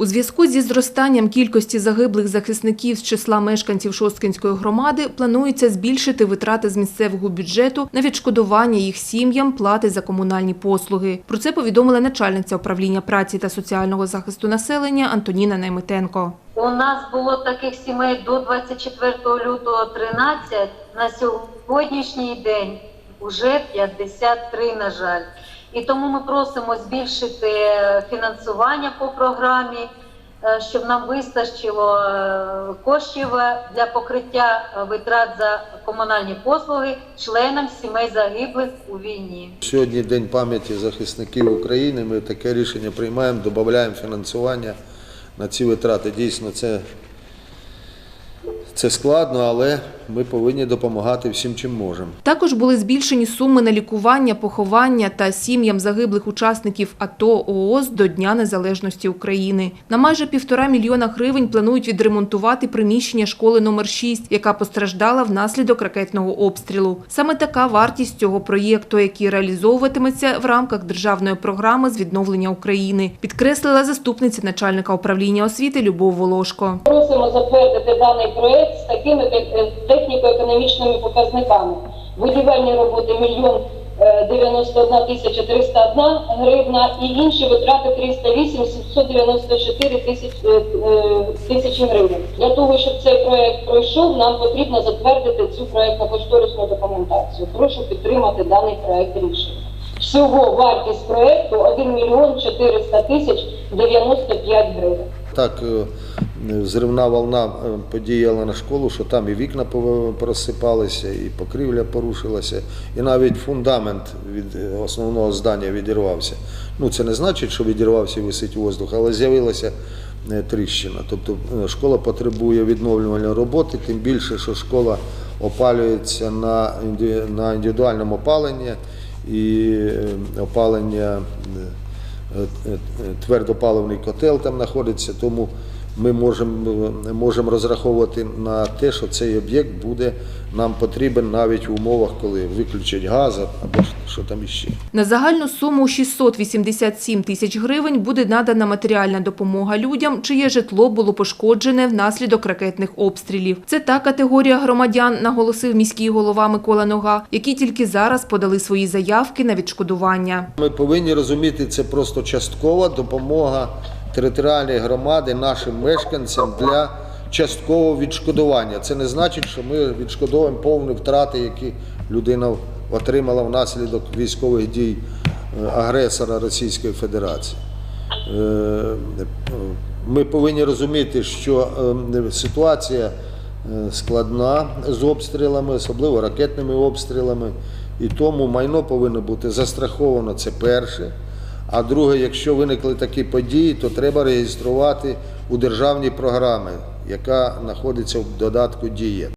У зв'язку зі зростанням кількості загиблих захисників з числа мешканців Шосткинської громади планується збільшити витрати з місцевого бюджету на відшкодування їх сім'ям плати за комунальні послуги. Про це повідомила начальниця управління праці та соціального захисту населення Антоніна Наймитенко. У нас було таких сімей до 24 лютого 13, на сьогоднішній день вже 53, на жаль. І тому ми просимо збільшити фінансування по програмі, е, щоб нам вистачило е, коштів для покриття е, витрат за комунальні послуги членам сімей загиблих у війні. Сьогодні День пам'яті захисників України. Ми таке рішення приймаємо, додаємо фінансування на ці витрати. Дійсно, це, це складно, але ми повинні допомагати всім, чим можемо. Також були збільшені суми на лікування, поховання та сім'ям загиблих учасників АТО ООС до Дня Незалежності України. На майже півтора мільйона гривень планують відремонтувати приміщення школи номер 6, яка постраждала внаслідок ракетного обстрілу. Саме така вартість цього проєкту, який реалізовуватиметься в рамках державної програми з відновлення України, підкреслила заступниця начальника управління освіти Любов Волошко. Просимо затвердити даний проект з такими техніко-економічними показниками. Будівельні роботи мільйон е, 91 тисяча 301 гривна і інші витрати 308 794 тисяч, е, е, тисячі гривень. Для того, щоб цей проект пройшов, нам потрібно затвердити цю проектно-кошторисну документацію. Прошу підтримати даний проект рішення. Всього вартість проекту 1 мільйон 400 тисяч 95 гривень. Так е, зривна волна е, подіяла на школу, що там і вікна просипалися, і покрівля порушилася, і навіть фундамент від е, основного здання відірвався. Ну, це не значить, що відірвався і висить воздух, але з'явилася тріщина. Тобто школа потребує відновлювальної роботи, тим більше, що школа опалюється на, на індивідуальному опаленні і опалення. Е, Е, твердопаливний котел там знаходиться, тому ми можемо можемо розраховувати на те, що цей об'єкт буде нам потрібен навіть в умовах, коли виключать газ або що там іще. На загальну суму 687 тисяч гривень буде надана матеріальна допомога людям, чиє житло було пошкоджене внаслідок ракетних обстрілів. Це та категорія громадян, наголосив міський голова Микола Нога, які тільки зараз подали свої заявки на відшкодування. Ми повинні розуміти, це просто часткова допомога територіальної громади нашим мешканцям для часткового відшкодування. Це не значить, що ми відшкодовуємо повні втрати, які людина отримала внаслідок військових дій е, агресора Російської Федерації. Е, Ми повинні розуміти, що е, ситуація складна з обстрілами, особливо ракетними обстрілами, і тому майно повинно бути застраховано. Це перше. А друге, якщо виникли такі події, то треба реєструвати у державній програмі, яка знаходиться в додатку Дія.